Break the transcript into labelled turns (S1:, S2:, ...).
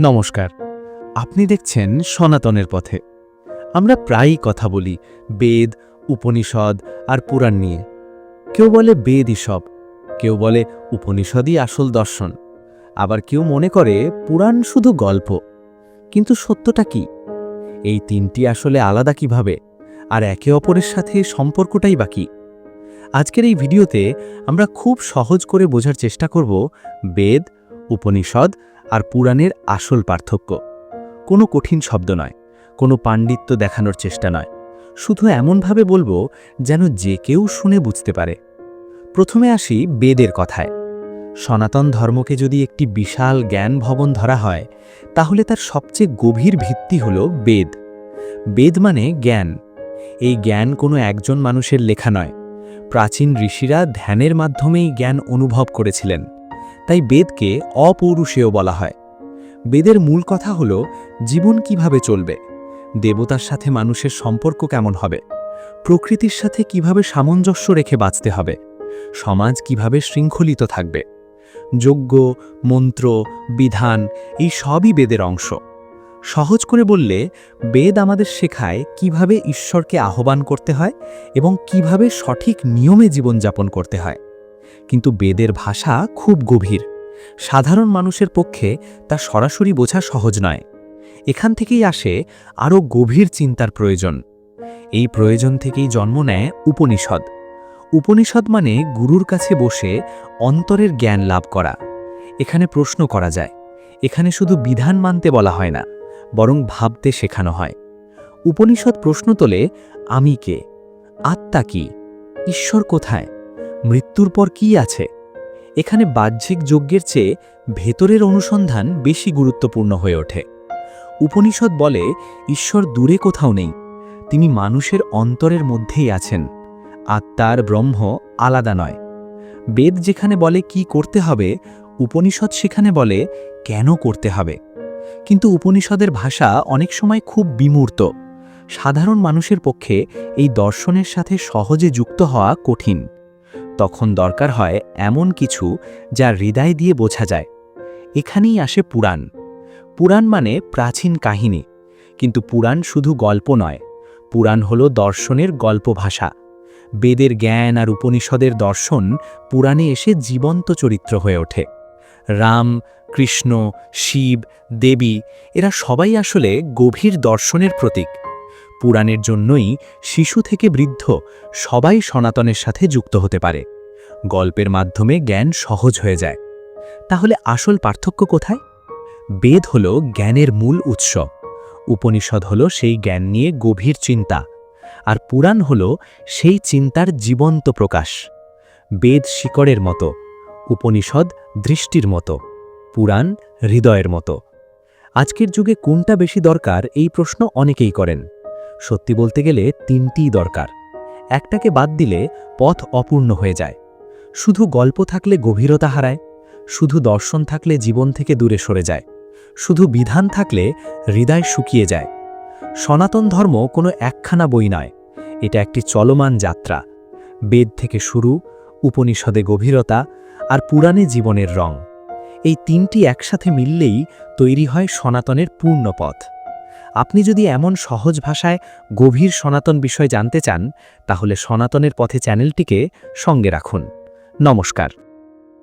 S1: নমস্কার। আপনি দেখছেন সনাতনের পথে। আমরা প্রায়ই কথা বলি বেদ, উপনিষদ আর পুরাণ নিয়ে। কেউ বলে বেদই সব, কেউ বলে উপনিষদই আসল দর্শন। আবার কেউ মনে করে পুরাণ শুধু গল্প। কিন্তু সত্যটা কি? এই তিনটি আসলে আলাদা কীভাবে? আর একে অপরের সাথে সম্পর্কটাই বাকি আজকের এই ভিডিওতে আমরা খুব সহজ করে বোঝার চেষ্টা করব বেদ, উপনিষদ আর পুরাণের আসল পার্থক্য। কোনো কঠিন শব্দ নয়, কোনো পাণ্ডিত্য দেখানোর চেষ্টা নয়। শুধু এমনভাবে বলব যেন যে কেউ শুনে বুঝতে পারে। প্রথমে আসি বেদের কথায়। সনাতন ধর্মকে যদি একটি বিশাল জ্ঞান ভবন ধরা হয়, তাহলে তার সবচেয়ে গভীর ভিত্তি হল বেদ। বেদ মানে জ্ঞান। এই জ্ঞান কোনো একজন মানুষের লেখা নয়। প্রাচীন ঋষিরা ধ্যানের মাধ্যমেই জ্ঞান অনুভব করেছিলেন। তাই বেদকে অপৌরুষেয় বলা হয়। বেদের মূল কথা হল, জীবন কীভাবে চলবে, দেবতার সাথে মানুষের সম্পর্ক কেমন হবে, প্রকৃতির সাথে কীভাবে সামঞ্জস্য রেখে বাঁচতে হবে, সমাজ কীভাবে শৃঙ্খলিত থাকবে, যজ্ঞ, মন্ত্র, বিধান, এই সবই বেদের অংশ। সহজ করে বললে, বেদ আমাদের শেখায় কীভাবে ঈশ্বরকে আহ্বান করতে হয় এবং কীভাবে সঠিক নিয়মে জীবনযাপন করতে হয়। কিন্তু বেদের ভাষা খুব গভীর। সাধারণ মানুষের পক্ষে তা সরাসরি বোঝা সহজ নয়। এখান থেকেই আসে আরও গভীর চিন্তার প্রয়োজন। এই প্রয়োজন থেকেই জন্ম নেয় উপনিষদ। উপনিষদ মানে গুরুর কাছে বসে অন্তরের জ্ঞান লাভ করা। এখানে প্রশ্ন করা যায়। এখানে শুধু বিধান মানতে বলা হয় না, বরং ভাবতে শেখানো হয়। উপনিষদ প্রশ্ন তোলে, আমি কে? আত্মা কি? ঈশ্বর কোথায়? মৃত্যুর পর কি আছে? এখানে বাহ্যিক যজ্ঞের চেয়ে ভেতরের অনুসন্ধান বেশি গুরুত্বপূর্ণ হয়ে ওঠে। উপনিষদ বলে, ঈশ্বর দূরে কোথাও নেই, তিনি মানুষের অন্তরের মধ্যেই আছেন, আত্মার ব্রহ্ম আলাদা নয়। বেদ যেখানে বলে কি করতে হবে, উপনিষদ সেখানে বলে কেন করতে হবে। কিন্তু উপনিষদের ভাষা অনেক সময় খুব বিমূর্ত। সাধারণ মানুষের পক্ষে এই দর্শনের সাথে সহজে যুক্ত হওয়া কঠিন। তখন দরকার হয় এমন কিছু যা হৃদয় দিয়ে বোঝা যায়। এখানেই আসে পুরাণ। পুরাণ মানে প্রাচীন কাহিনী, কিন্তু পুরাণ শুধু গল্প নয়। পুরাণ হল দর্শনের গল্প ভাষা। বেদের জ্ঞান আর উপনিষদের দর্শন পুরাণে এসে জীবন্ত চরিত্র হয়ে ওঠে। রাম, কৃষ্ণ, শিব, দেবী, এরা সবাই আসলে গভীর দর্শনের প্রতীক। পুরাণের জন্যই শিশু থেকে বৃদ্ধ সবাই সনাতনের সাথে যুক্ত হতে পারে। গল্পের মাধ্যমে জ্ঞান সহজ হয়ে যায়। তাহলে আসল পার্থক্য কোথায়? বেদ হল জ্ঞানের মূল উৎস। উপনিষদ হল সেই জ্ঞান নিয়ে গভীর চিন্তা। আর পুরাণ হল সেই চিন্তার জীবন্ত প্রকাশ। বেদ শিকড়ের মতো, উপনিষদ দৃষ্টির মতো, পুরাণ হৃদয়ের মতো। আজকের যুগে কোনটা বেশি দরকার এই প্রশ্ন অনেকেই করেন। সত্যি বলতে গেলে তিনটিই দরকার। একটাকে বাদ দিলে পথ অপূর্ণ হয়ে যায়। শুধু গল্প থাকলে গভীরতা হারায়, শুধু দর্শন থাকলে জীবন থেকে দূরে সরে যায়, শুধু বিধান থাকলে হৃদয় শুকিয়ে যায়। সনাতন ধর্ম কোনো একখানা বই নয়, এটা একটি চলমান যাত্রা। বেদ থেকে শুরু, উপনিষদে গভীরতা আর পুরাণে জীবনের রং। এই তিনটি একসাথে মিললেই তৈরি হয় সনাতনের পূর্ণ পথ। আপনি যদি এমন সহজ ভাষায় গভীর সনাতন বিষয় জানতে চান, তাহলে সনাতনের পথে চ্যানেলটিকে সঙ্গে রাখুন। নমস্কার।